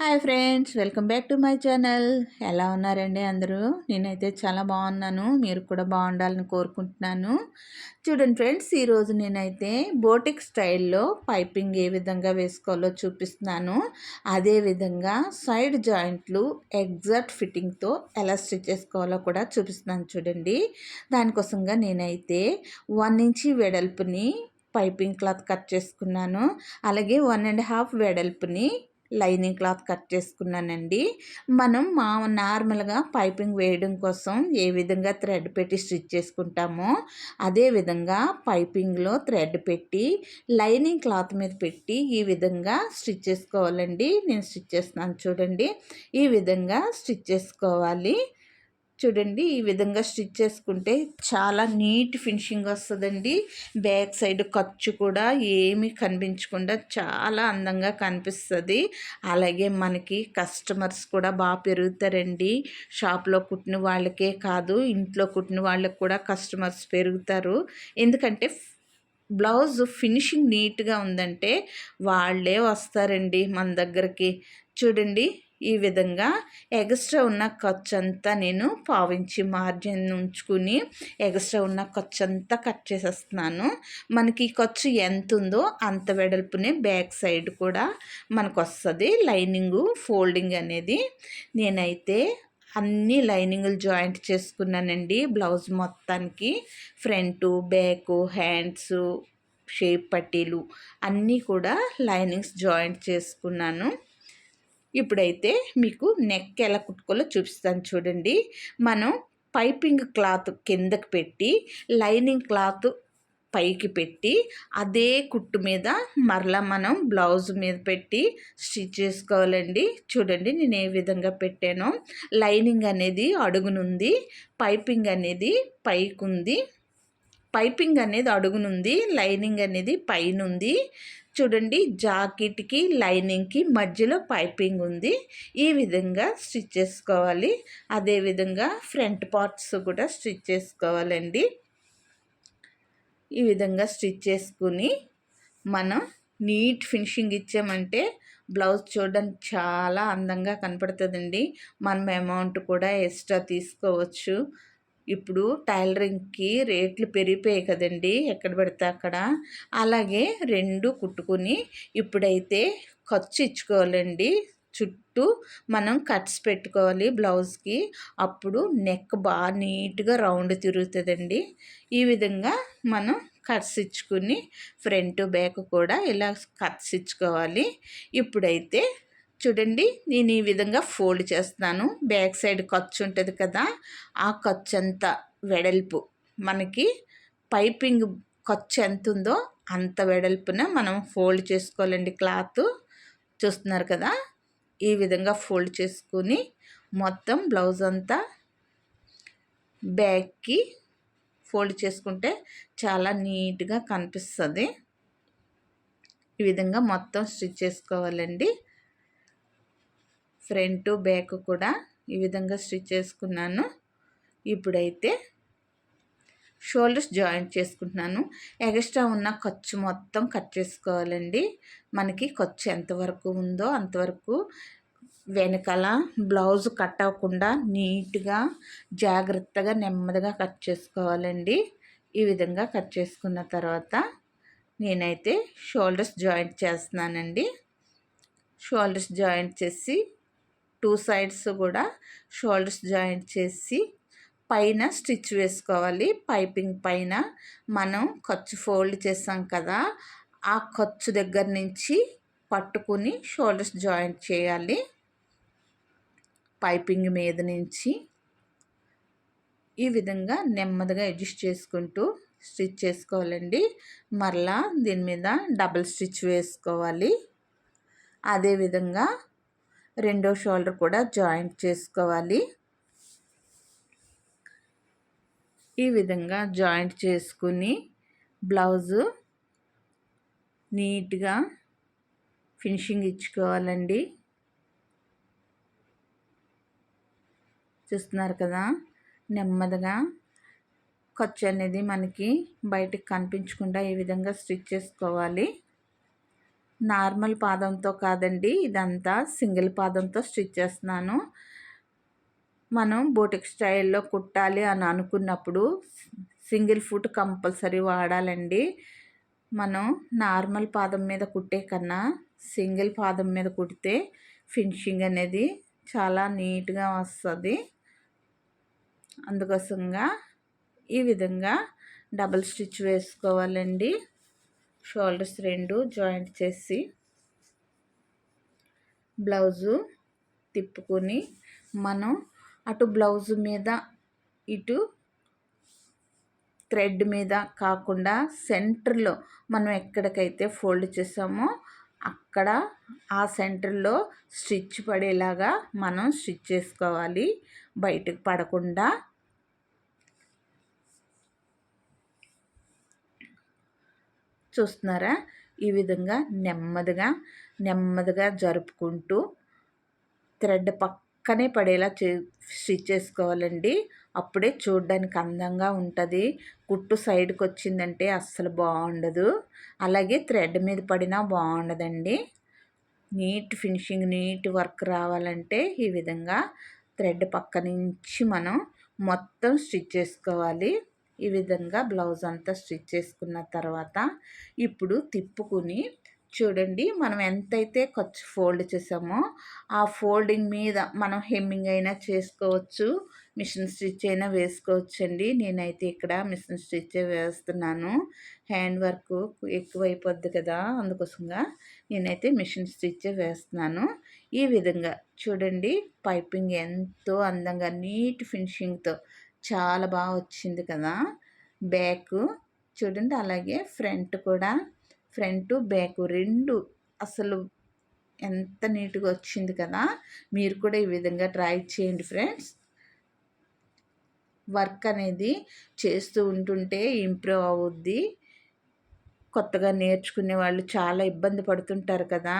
Hi friends welcome back to my channel. ఎలా ఉన్నారండి అందరూ? నేనైతే చాలా బాగున్నాను. మీరు కూడా బాగుండాలని కోరుకుంటున్నాను. చూడండి ఫ్రెండ్స్ ఈరోజు నేనైతే బోటిక్ స్టైల్లో పైపింగ్ ఏ విధంగా వేసుకోవాలో చూపిస్తున్నాను. అదేవిధంగా సైడ్ జాయింట్లు ఎగ్జాక్ట్ ఫిట్టింగ్తో ఎలా స్టిచ్ చేసుకోవాలో కూడా చూపిస్తున్నాను చూడండి. దానికోసంగా నేనైతే వన్ ఇంచి వెడల్పుని పైపింగ్ క్లాత్ కట్ చేసుకున్నాను. అలాగే వన్ అండ్ హాఫ్ వెడల్పుని లైనింగ్ క్లాత్ కట్ చేసుకున్నానండి. మనం మా నార్మల్గా పైపింగ్ వేయడం కోసం ఏ విధంగా థ్రెడ్ పెట్టి స్టిచ్ చేసుకుంటామో అదే విధంగా పైపింగ్లో థ్రెడ్ పెట్టి లైనింగ్ క్లాత్ మీద పెట్టి ఈ విధంగా స్టిచ్ చేసుకోవాలండి. నేను స్టిచ్ చేస్తున్నాను చూడండి. ఈ విధంగా స్టిచ్ చేసుకోవాలి. చూడండి ఈ విధంగా స్టిచ్ చేసుకుంటే చాలా నీట్ ఫినిషింగ్ వస్తుందండి. బ్యాక్ సైడ్ ఖర్చు కూడా ఏమీ కనిపించకుండా చాలా అందంగా కనిపిస్తుంది. అలాగే మనకి కస్టమర్స్ కూడా బాగా పెరుగుతారండి. షాప్లో కుట్టిన వాళ్ళకే కాదు ఇంట్లో కుట్టిన వాళ్ళకి కూడా కస్టమర్స్ పెరుగుతారు. ఎందుకంటే బ్లౌజ్ ఫినిషింగ్ నీట్గా ఉందంటే వాళ్ళే వస్తారండి మన దగ్గరికి. చూడండి ఈ విధంగా ఎక్స్ట్రా ఉన్న ఖర్చు అంతా నేను పావించి మార్జిన్ ఉంచుకుని ఎక్స్ట్రా ఉన్న ఖర్చు అంతా కట్ చేసేస్తున్నాను. మనకి ఖర్చు ఎంత ఉందో అంత వెడల్పునే బ్యాక్ సైడ్ కూడా మనకు వస్తుంది లైనింగు ఫోల్డింగ్ అనేది నేనైతే అన్ని లైనింగ్లు జాయింట్ చేసుకున్నానండి. బ్లౌజ్ మొత్తానికి ఫ్రంట్ బ్యాక్ హ్యాండ్స్ షేప్ పట్టీలు అన్నీ కూడా లైనింగ్స్ జాయింట్ చేసుకున్నాను. ఇప్పుడైతే మీకు నెక్ ఎలా కుట్టుకోలో చూపిస్తాను చూడండి. మనం పైపింగ్ క్లాత్ కిందకి పెట్టి లైనింగ్ క్లాత్ పైకి పెట్టి అదే కుట్టు మీద మరలా మనం బ్లౌజ్ మీద పెట్టి స్టిచ్ చేసుకోవాలండి. చూడండి నేను ఏ విధంగా పెట్టానో. లైనింగ్ అనేది అడుగునుంది పైపింగ్ అనేది పైకి ఉంది పైపింగ్ అనేది అడుగునుంది లైనింగ్ అనేది పైనుంది. చూడండి జాకెట్కి లైనింగ్కి మధ్యలో పైపింగ్ ఉంది. ఈ విధంగా స్టిచ్ చేసుకోవాలి. అదేవిధంగా ఫ్రంట్ పార్ట్స్ కూడా స్టిచ్ చేసుకోవాలండి. ఈ విధంగా స్టిచ్ చేసుకుని మనం నీట్ ఫినిషింగ్ ఇచ్చామంటే బ్లౌజ్ చూడడానికి చాలా అందంగా కనపడుతుందండి. మనం అమౌంట్ కూడా ఎక్స్ట్రా తీసుకోవచ్చు. ఇప్పుడు టైలరింగ్కి రేట్లు పెరిగిపోయాయి కదండి ఎక్కడ పెడితే అక్కడ. అలాగే రెండు కుట్టుకుని ఇప్పుడైతే ఖర్చు ఇచ్చుకోవాలండి. చుట్టూ మనం కట్స్ పెట్టుకోవాలి బ్లౌజ్కి. అప్పుడు నెక్ బాగా నీట్గా రౌండ్ తిరుగుతుందండి. ఈ విధంగా మనం కట్స్ ఇచ్చుకుని ఫ్రంట్ బ్యాక్ కూడా ఇలా కట్స్ ఇచ్చుకోవాలి. ఇప్పుడైతే చూడండి నేను ఈ విధంగా ఫోల్డ్ చేస్తున్నాను. బ్యాక్ సైడ్ ఖర్చు ఉంటుంది కదా ఆ ఖర్చు అంతా వెడల్పు. మనకి పైపింగ్ ఖర్చు ఎంత ఉందో అంత వెడల్పున మనం ఫోల్డ్ చేసుకోవాలండి క్లాత్. చూస్తున్నారు కదా ఈ విధంగా ఫోల్డ్ చేసుకుని మొత్తం బ్లౌజ్ అంతా బ్యాక్కి ఫోల్డ్ చేసుకుంటే చాలా నీట్గా కనిపిస్తుంది. ఈ విధంగా మొత్తం స్టిచ్ చేసుకోవాలండి. ఫ్రంట్ బ్యాక్ కూడా ఈ విధంగా స్టిచ్ చేసుకున్నాను. ఇప్పుడైతే షోల్డర్స్ జాయింట్ చేసుకుంటున్నాను. ఎక్స్ట్రా ఉన్న ఖర్చు మొత్తం కట్ చేసుకోవాలండి. మనకి ఖర్చు ఎంతవరకు ఉందో అంతవరకు వెనకాల బ్లౌజ్ కట్ అవ్వకుండా నీట్గా జాగ్రత్తగా నెమ్మదిగా కట్ చేసుకోవాలండి. ఈ విధంగా కట్ చేసుకున్న తర్వాత నేనైతే షోల్డర్స్ జాయింట్ చేస్తున్నానండి. షోల్డర్స్ జాయింట్ చేసి టూ సైడ్స్ కూడా షోల్డర్స్ జాయింట్ చేసి పైన స్టిచ్ వేసుకోవాలి. పైపింగ్ పైన మనం ఖర్చు ఫోల్డ్ చేసాం కదా ఆ ఖర్చు దగ్గర నుంచి పట్టుకుని షోల్డర్స్ జాయింట్ చేయాలి. పైపింగ్ మీద నుంచి ఈ విధంగా నెమ్మదిగా అడ్జస్ట్ చేసుకుంటూ స్టిచ్ చేసుకోవాలండి. మరలా దీని మీద డబుల్ స్టిచ్ వేసుకోవాలి. అదేవిధంగా రెండో షోల్డర్ కూడా జాయింట్ చేసుకోవాలి. ఈ విధంగా జాయింట్ చేసుకుని బ్లౌజు నీట్గా ఫినిషింగ్ ఇచ్చుకోవాలండి. చూస్తున్నారు కదా నెమ్మదిగా ఖర్చు అనేది మనకి బయటకు కనిపించకుండా ఈ విధంగా స్టిచ్ చేసుకోవాలి. నార్మల్ పాదంతో కాదండి. ఇదంతా సింగిల్ పాదంతో స్టిచ్ చేస్తున్నాను. మనం బోటిక్ స్టైల్లో కుట్టాలి అని అనుకున్నప్పుడు సింగిల్ ఫుట్ కంపల్సరీ వాడాలండి. మనం నార్మల్ పాదం మీద కుట్టే కన్నా సింగిల్ పాదం మీద కుడితే ఫినిషింగ్ అనేది చాలా నీట్గా వస్తుంది. అందుకోసంగా ఈ విధంగా డబల్ స్టిచ్ వేసుకోవాలండి. షోల్డర్స్ రెండు జాయింట్ చేసి బ్లౌజు తిప్పుకొని మనం అటు బ్లౌజు మీద ఇటు థ్రెడ్ మీద కాకుండా సెంటర్లో మనం ఎక్కడికైతే ఫోల్డ్ చేసామో అక్కడ ఆ సెంటర్లో స్టిచ్ పడేలాగా మనం స్టిచ్ చేసుకోవాలి. బయటకు పడకుండా చూస్తున్నారా? ఈ విధంగా నెమ్మదిగా నెమ్మదిగా జరుపుకుంటూ థ్రెడ్ పక్కనే పడేలా చే స్టిచ్ చేసుకోవాలండి. అప్పుడే చూడడానికి అందంగా ఉంటుంది. కుట్టు సైడ్కి వచ్చిందంటే అస్సలు బాగుండదు. అలాగే థ్రెడ్ మీద పడినా బాగుండదండి. నీట్ ఫినిషింగ్ నీట్ వర్క్ రావాలంటే ఈ విధంగా థ్రెడ్ పక్క నుంచి మనం మొత్తం స్టిచ్ చేసుకోవాలి. ఈ విధంగా బ్లౌజ్ అంతా స్టిచ్ చేసుకున్న తర్వాత ఇప్పుడు తిప్పుకుని చూడండి మనం ఎంతైతే ఖర్చు ఫోల్డ్ చేసామో ఆ ఫోల్డింగ్ మీద మనం హెమ్మింగ్ అయినా చేసుకోవచ్చు మిషన్ స్టిచ్ అయినా వేసుకోవచ్చు అండి నేనైతే ఇక్కడ మిషన్ స్టిచ్ వేస్తున్నాను. హ్యాండ్ వర్క్ ఎక్కువ అయిపోద్ది కదా అందుకోసంగా నేనైతే మిషన్ స్టిచ్ వేస్తున్నాను. ఈ విధంగా చూడండి పైపింగ్ ఎంతో అందంగా నీట్ ఫినిషింగ్తో చాలా బాగా వచ్చింది కదా! బ్యాక్ చూడండి అలాగే ఫ్రంట్ కూడా. ఫ్రంట్ బ్యాక్ రెండు. అసలు ఎంత నీట్గా వచ్చింది కదా! మీరు కూడా ఈ విధంగా ట్రై చేయండి ఫ్రెండ్స్. వర్క్ అనేది చేస్తూ ఉంటుంటే ఇంప్రూవ్ అవుద్ది. కొత్తగా నేర్చుకునే వాళ్ళు చాలా ఇబ్బంది పడుతుంటారు కదా!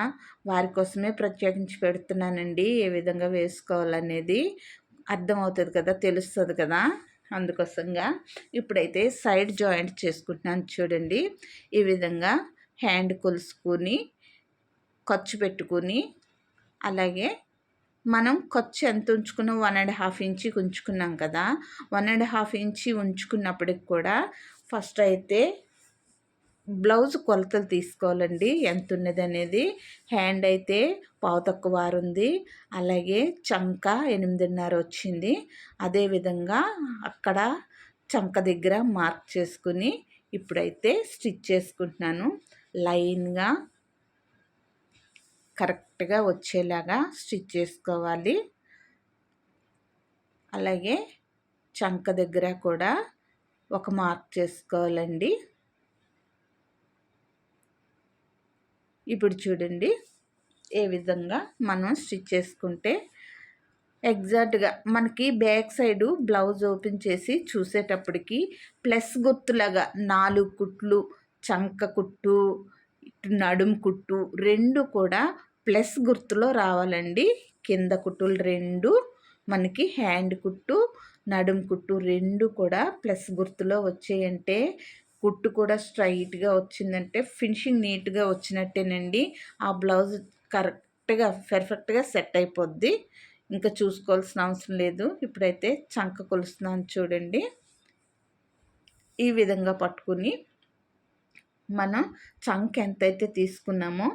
వారి కోసమే ప్రత్యేకించి పెడుతున్నానండి ఏ విధంగా వేసుకోవాలనేది. అర్థమవుతుంది కదా తెలుస్తుంది కదా అందుకోసంగా ఇప్పుడైతే సైడ్ జాయింట్ చేసుకుంటున్నాను చూడండి. ఈ విధంగా హ్యాండ్ కొలుసుకొని ఖర్చు పెట్టుకుని అలాగే మనం ఖర్చు ఎంత ఉంచుకున్నాం? వన్ అండ్ హాఫ్ ఇంచి ఉంచుకున్నాం కదా. వన్ అండ్ హాఫ్ ఇంచి ఉంచుకున్నప్పటికి కూడా ఫస్ట్ అయితే బ్లౌజ్ కొలతలు తీసుకోవాలండి. ఎంత ఉన్నది అనేది హ్యాండ్ అయితే పావు తక్కువ ఉంది. అలాగే చంక ఎనిమిదిన్నర వచ్చింది. అదేవిధంగా అక్కడ చంక దగ్గర మార్క్ చేసుకుని ఇప్పుడైతే స్టిచ్ చేసుకుంటున్నాను. లైన్గా కరెక్ట్గా వచ్చేలాగా స్టిచ్ చేసుకోవాలి. అలాగే చంక దగ్గర కూడా ఒక మార్క్ చేసుకోవాలండి. ఇప్పుడు చూడండి ఏ విధంగా మనం స్టిచ్ చేసుకుంటే ఎగ్జాక్ట్గా మనకి బ్యాక్ సైడు బ్లౌజ్ ఓపెన్ చేసి చూసేటప్పటికి ప్లస్ గుర్తులాగా నాలుగు కుట్లు చంక కుట్టు నడుం కుట్టు రెండు కూడా ప్లస్ గుర్తులో రావాలండి. కింద కుట్టులు రెండు మనకి హ్యాండ్ కుట్టు నడుం కుట్టు రెండు కూడా ప్లస్ గుర్తులో వచ్చాయంటే కుట్టు కూడా స్ట్రైట్గా వచ్చిందంటే ఫినిషింగ్ నీట్గా వచ్చినట్టేనండి. ఆ బ్లౌజ్ కరెక్ట్గా పర్ఫెక్ట్గా సెట్ అయిపోద్ది. ఇంకా చూసుకోవాల్సిన అవసరం లేదు. ఇప్పుడైతే చంక కొలుస్తున్నాను చూడండి. ఈ విధంగా పట్టుకుని మనం చంక్ ఎంతైతే తీసుకున్నామో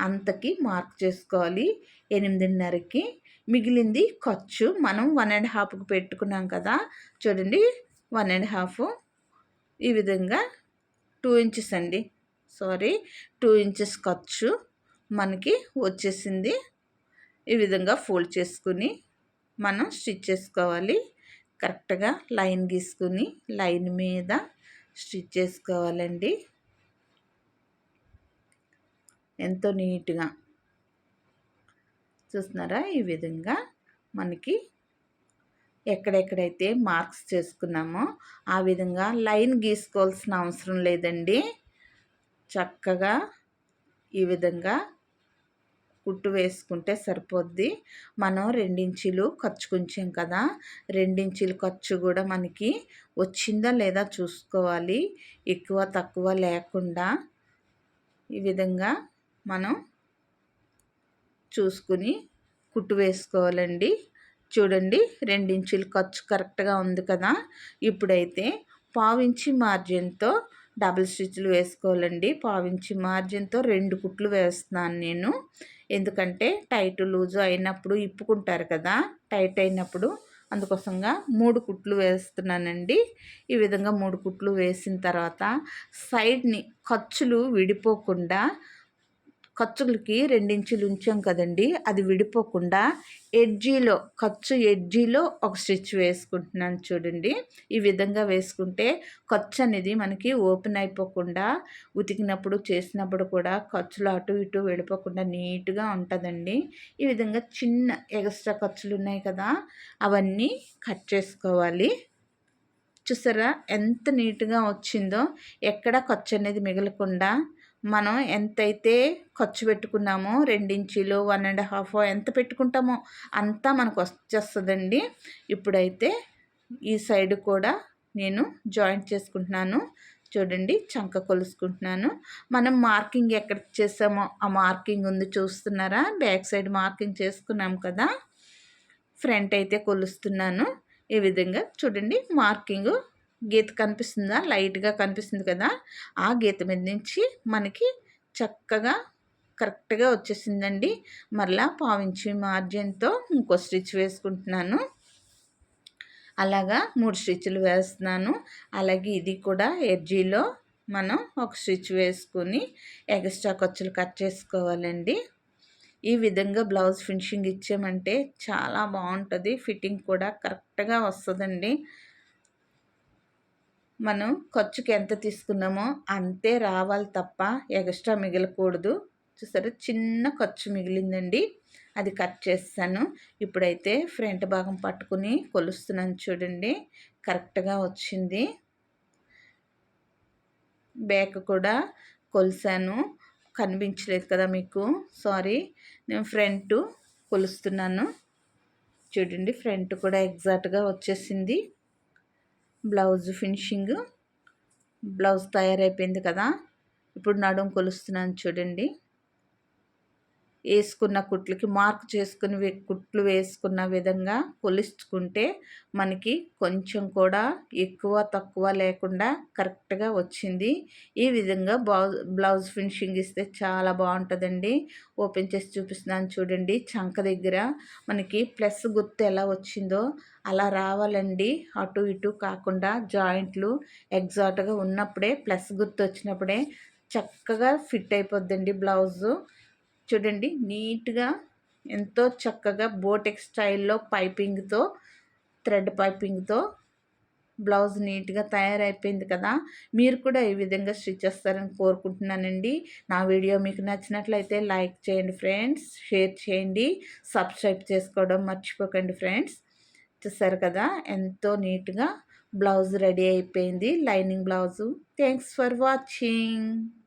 అంతకి మార్క్ చేసుకోవాలి. ఎనిమిదిన్నరకి. మిగిలింది ఖర్చు. మనం వన్ అండ్ హాఫ్కి పెట్టుకున్నాం కదా. చూడండి వన్ అండ్ హాఫ్. ఈ విధంగా టూ ఇంచెస్ అండి. సారీ టూ ఇంచెస్ ఖర్చు మనకి వచ్చేసింది. ఈ విధంగా ఫోల్డ్ చేసుకుని మనం స్టిచ్ చేసుకోవాలి. కరెక్ట్గా లైన్ గీసుకుని లైన్ మీద స్టిచ్ చేసుకోవాలండి. ఎంతో నీట్గా. చూస్తున్నారా? ఈ విధంగా మనకి ఎక్కడెక్కడైతే మార్క్స్ చేసుకున్నామో ఆ విధంగా లైన్ గీసుకోవాల్సిన అవసరం లేదండి. చక్కగా ఈ విధంగా కుట్టు వేసుకుంటే సరిపోద్ది. మనం రెండించీలు ఖర్చు కొంచెం కదా. రెండించీలు ఖర్చు కూడా మనకి వచ్చిందా లేదా చూసుకోవాలి. ఎక్కువ తక్కువ లేకుండా ఈ విధంగా మనం చూసుకుని కుట్టు వేసుకోవాలండి. చూడండి రెండించులు ఖర్చు కరెక్ట్గా ఉంది కదా. ఇప్పుడైతే పావించి మార్జిన్తో డబుల్ స్టిచ్లు వేసుకోవాలండి. పావించి మార్జిన్తో రెండు కుట్లు వేస్తున్నాను నేను. ఎందుకంటే టైట్ లూజు అయినప్పుడు ఇప్పుకుంటారు కదా టైట్ అయినప్పుడు. అందుకోసంగా మూడు కుట్లు వేస్తున్నానండి. ఈ విధంగా మూడు కుట్లు వేసిన తర్వాత సైడ్ని ఖర్చులు విడిపోకుండా ఖర్చులకి రెండించులు ఉంచాం కదండి అది విడిపోకుండా ఎడ్జీలో ఖర్చు ఎడ్జీలో ఒక స్టిచ్ వేసుకుంటున్నాను చూడండి. ఈ విధంగా వేసుకుంటే ఖర్చు అనేది మనకి ఓపెన్ అయిపోకుండా ఉతికినప్పుడు చేసినప్పుడు కూడా ఖర్చులు అటు ఇటు వెళ్ళిపోకుండా నీట్గా ఉంటుందండి. ఈ విధంగా చిన్న ఎక్స్ట్రా ఖర్చులు ఉన్నాయి కదా అవన్నీ కట్ చేసుకోవాలి. చూసారా ఎంత నీట్గా వచ్చిందో ఎక్కడ ఖర్చు అనేది మిగలకుండా మనం ఎంతైతే ఖర్చు పెట్టుకున్నామో రెండించీలు వన్ అండ్ హాఫ్ ఎంత పెట్టుకుంటామో అంతా మనకు వచ్చేస్తుందండి. ఇప్పుడైతే ఈ సైడ్ కూడా నేను జాయింట్ చేసుకుంటున్నాను. చూడండి చంక కొలుసుకుంటున్నాను. మనం మార్కింగ్ ఎక్కడ చేసామో ఆ మార్కింగ్ ఉంది చూస్తున్నారా? బ్యాక్ సైడ్ మార్కింగ్ చేసుకున్నాం కదా. ఫ్రంట్ అయితే కొలుస్తున్నాను. ఈ విధంగా చూడండి మార్కింగ్ గీత కనిపిస్తుందా? లైట్గా కనిపిస్తుంది కదా? ఆ గీత మీద నుంచి మనకి చక్కగా కరెక్ట్గా వచ్చేసిందండి. మరలా పావించి మార్జిన్తో ఇంకో స్టిచ్ వేసుకుంటున్నాను. అలాగా మూడు స్టిచ్లు వేస్తున్నాను. అలాగే ఇది కూడా ఎడ్జీలో మనం ఒక స్టిచ్ వేసుకొని ఎక్స్ట్రా ఖర్చులు కట్ చేసుకోవాలండి. ఈ విధంగా బ్లౌజ్ ఫినిషింగ్ ఇచ్చామంటే చాలా బాగుంటుంది. ఫిట్టింగ్ కూడా కరెక్ట్గా వస్తుందండి. మనం ఖర్చుకి ఎంత తీసుకున్నామో అంతే రావాలి తప్ప ఎక్స్ట్రా మిగలకూడదు. చూసారా? చిన్న ఖర్చు మిగిలిందండి. అది కట్ చేస్తాను. ఇప్పుడైతే ఫ్రంట్ భాగం పట్టుకుని కొలుస్తున్నాను చూడండి. కరెక్ట్గా వచ్చింది. బ్యాక్ కూడా కొలిసాను కనిపించలేదు కదా మీకు? సారీ. నేను ఫ్రంట్ కొలుస్తున్నాను. చూడండి ఫ్రంట్ కూడా ఎగ్జాక్ట్గా వచ్చేసింది. Blouse finishing. బ్లౌజ్ తయారైపోయింది కదా. ఇప్పుడు నడుం కొలుస్తున్నాను చూడండి. వేసుకున్న కుట్లకి మార్క్ చేసుకుని కుట్లు వేసుకున్న విధంగా కొలుచుకుంటే మనకి కొంచెం కూడా ఎక్కువ తక్కువ లేకుండా కరెక్ట్గా వచ్చింది. ఈ విధంగా బ్లౌజ్ బ్లౌజ్ ఫినిషింగ్ ఇస్తే చాలా బాగుంటుందండి. ఓపెన్ చేసి చూపిస్తున్నాను చూడండి. చంక దగ్గర మనకి ప్లస్ గుర్తు ఎలా వచ్చిందో. అలా రావాలండి. అటు ఇటు కాకుండా జాయింట్లు ఎగ్జాక్ట్గా ఉన్నప్పుడే ప్లస్ గుర్తు వచ్చినప్పుడే చక్కగా ఫిట్ అయిపోద్దండి బ్లౌజు. చూడండి నీట్గా ఎంతో చక్కగా బోటెక్ స్టైల్లో పైపింగ్తో థ్రెడ్ పైపింగ్తో బ్లౌజ్ నీట్గా తయారైపోయింది కదా. మీరు కూడా ఈ విధంగా స్టిచ్ చేస్తారని కోరుకుంటున్నానండి. నా వీడియో మీకు నచ్చినట్లయితే లైక్ చేయండి ఫ్రెండ్స్ షేర్ చేయండి సబ్స్క్రైబ్ చేసుకోవడం మర్చిపోకండి ఫ్రెండ్స్. చూసారు కదా? ఎంతో నీట్గా బ్లౌజ్ రెడీ అయిపోయింది. Lining blouse. Thanks for watching.